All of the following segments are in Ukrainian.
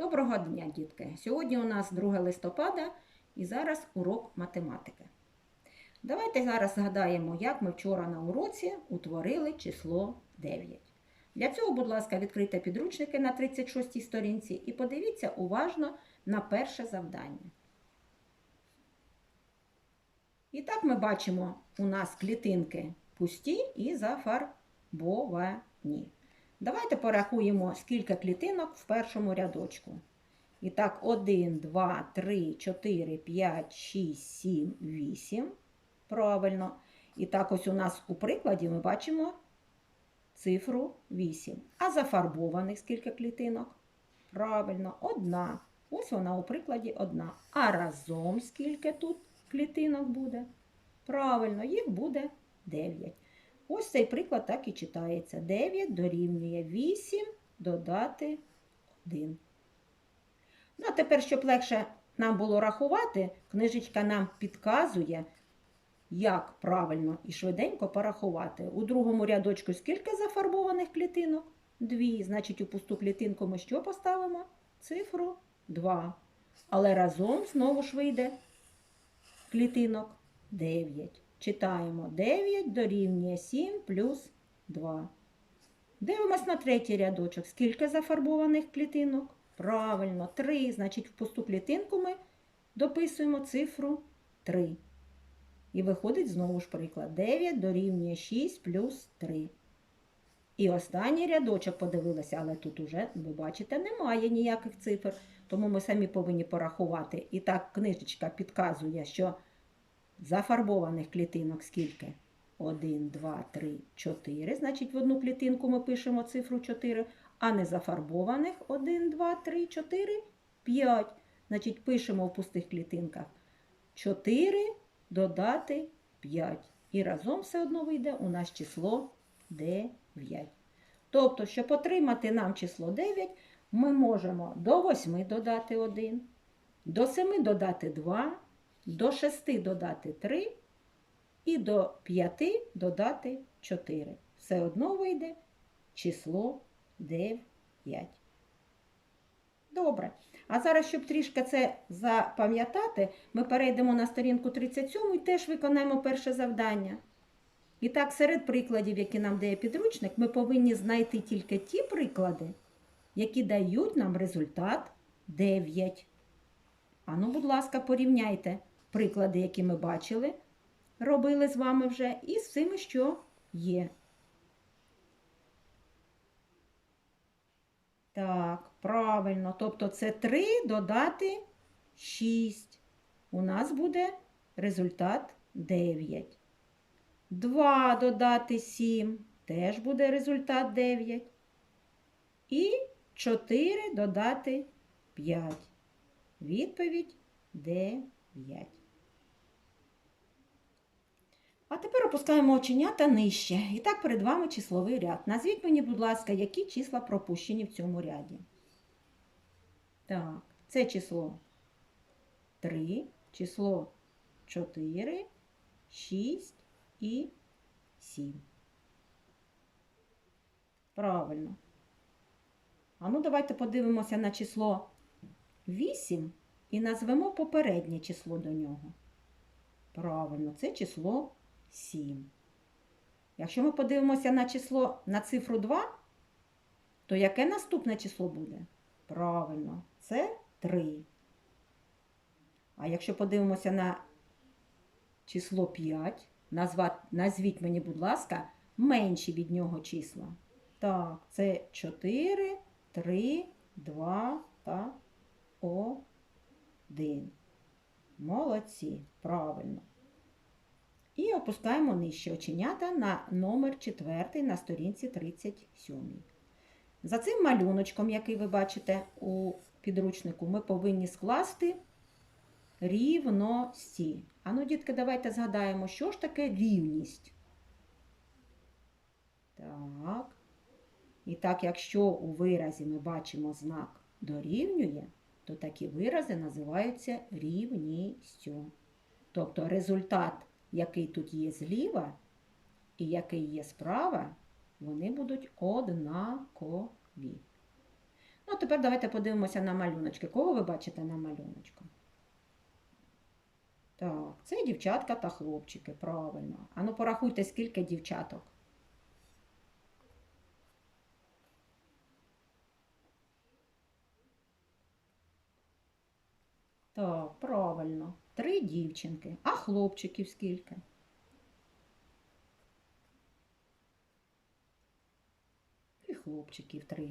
Доброго дня, дітки! Сьогодні у нас 2 листопада і зараз урок математики. Давайте зараз згадаємо, як ми вчора на уроці утворили число 9. Для цього, будь ласка, відкрийте підручники на 36 сторінці і подивіться уважно на перше завдання. І так ми бачимо, у нас клітинки пусті і зафарбовані. Давайте порахуємо, скільки клітинок в першому рядочку. І так, 1, 2, 3, 4, 5, 6, 7, 8. Правильно. І так, ось у нас у прикладі ми бачимо цифру 8. А зафарбованих скільки клітинок? Правильно, одна. Ось вона у прикладі одна. А разом скільки тут клітинок буде? Правильно, їх буде 9. Ось цей приклад так і читається. 9 дорівнює 8 додати 1. Ну, а тепер, щоб легше нам було рахувати, книжечка нам підказує, як правильно і швиденько порахувати. У другому рядочку скільки зафарбованих клітинок? Дві. Значить, у пусту клітинку ми що поставимо? Цифру 2. Але разом знову ж вийде клітинок 9. Читаємо 9 дорівнює 7 плюс 2. Дивимось на третій рядочок. Скільки зафарбованих клітинок? Правильно, 3. Значить, в пусту клітинку ми дописуємо цифру 3. І виходить знову ж приклад. 9 дорівнює 6 плюс 3. І останній рядочок подивилися, але тут уже, ви бачите, немає ніяких цифр. Тому ми самі повинні порахувати. І так книжечка підказує, що зафарбованих клітинок скільки? 1, 2, 3, 4. Значить, в одну клітинку ми пишемо цифру 4, а не зафарбованих 1, 2, 3, 4, 5. Значить, пишемо в пустих клітинках 4 додати 5. І разом все одно вийде у нас число 9. Тобто, щоб отримати нам число 9, ми можемо до 8 додати 1, до 7 додати 2, до 6 додати 3 і до 5 додати 4. Все одно вийде число 9. Добре. А зараз, щоб трішки це запам'ятати, ми перейдемо на сторінку 37 і теж виконаємо перше завдання. І так, серед прикладів, які нам дає підручник, ми повинні знайти тільки ті приклади, які дають нам результат 9. Ану, будь ласка, порівняйте приклади, які ми бачили, робили з вами вже, і з цими, що є. Так, правильно. Тобто це 3 додати 6. У нас буде результат 9. 2 додати 7. Теж буде результат 9. І 4 додати 5. Відповідь 9. А тепер опускаємо оченята нижче. І так перед вами числовий ряд. Назвіть мені, будь ласка, які числа пропущені в цьому ряді. Так, це число 3, число 4, 6 і 7. Правильно. А ну давайте подивимося на число 8 і назвемо попереднє число до нього. Правильно, це число 7. Якщо ми подивимося на число на цифру 2, то яке наступне число буде? Правильно, це 3. А якщо подивимося на число 5, назва, назвіть мені, будь ласка, менші від нього числа. Так, це 4, 3, 2 та 1. Молодці, правильно. І опускаємо нижче оченята на номер 4 на сторінці 37. За цим малюночком, який ви бачите у підручнику, ми повинні скласти рівності. Ану, дітки, давайте згадаємо, що ж таке рівність. Так. І так, якщо у виразі ми бачимо знак дорівнює, то такі вирази називаються рівністю. Тобто результат який тут є зліва і який є справа, вони будуть однакові. Ну, тепер давайте подивимося на малюночки. Кого ви бачите на малюночку? Так, це дівчатка та хлопчики, правильно. Ану, порахуйте, скільки дівчаток. Так, правильно. Три дівчинки. А хлопчиків скільки? І хлопчиків три.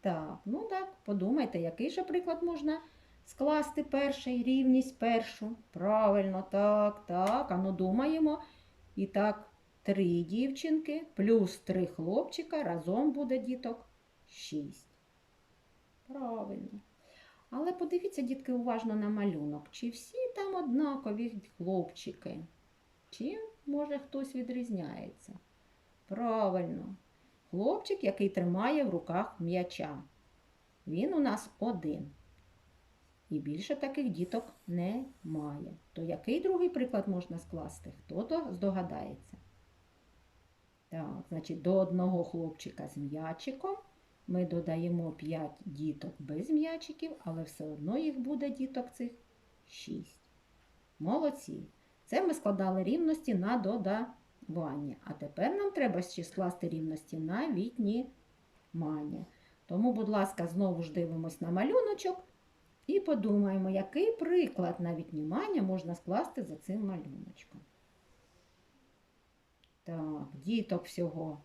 Так, ну так, подумайте, який же приклад можна скласти перший, рівність першу. Правильно, так, так. А ну думаємо. І так, три дівчинки плюс три хлопчика разом буде діток шість. Правильно. Але подивіться, дітки, уважно на малюнок. Чи всі там однакові хлопчики? Чи, може, хтось відрізняється? Правильно. Хлопчик, який тримає в руках м'яча. Він у нас один. І більше таких діток немає. То який другий приклад можна скласти? Хто то здогадається? Так, значить, до одного хлопчика з м'ячиком ми додаємо 5 діток без м'ячиків, але все одно їх буде діток цих 6. Молодці. Це ми складали рівності на додавання. А тепер нам треба ще скласти рівності на віднімання. Тому, будь ласка, знову ж дивимось на малюночок і подумаємо, який приклад на віднімання можна скласти за цим малюночком. Так, діток всього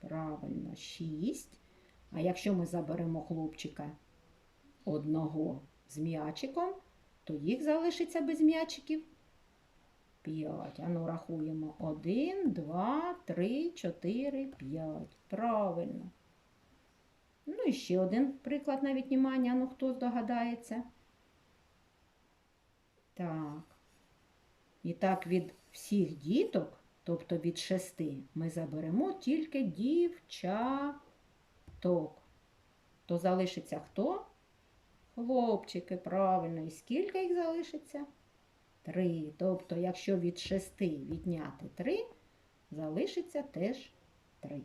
правильно 6. А якщо ми заберемо хлопчика одного з м'ячиком, то їх залишиться без м'ячиків 5. Ану, рахуємо 1, 2, 3, 4, 5. Правильно. Ну і ще один приклад на віднімання. Ну, хто здогадається? Так. І так від всіх діток, тобто від шести, ми заберемо тільки дівчаток. То залишиться хто? Хлопчики, правильно. І скільки їх залишиться? Три. Тобто, якщо від шести відняти три, залишиться теж три.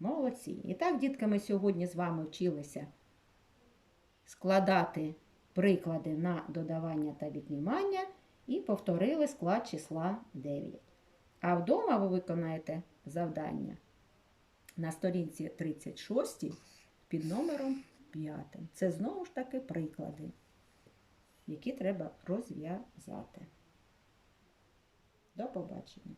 Молодці. І так, дітки, ми сьогодні з вами вчилися складати приклади на додавання та віднімання і повторили склад числа 9. А вдома ви виконаєте завдання на сторінці 36 під номером 5. Це знову ж таки приклади, які треба розв'язати. До побачення.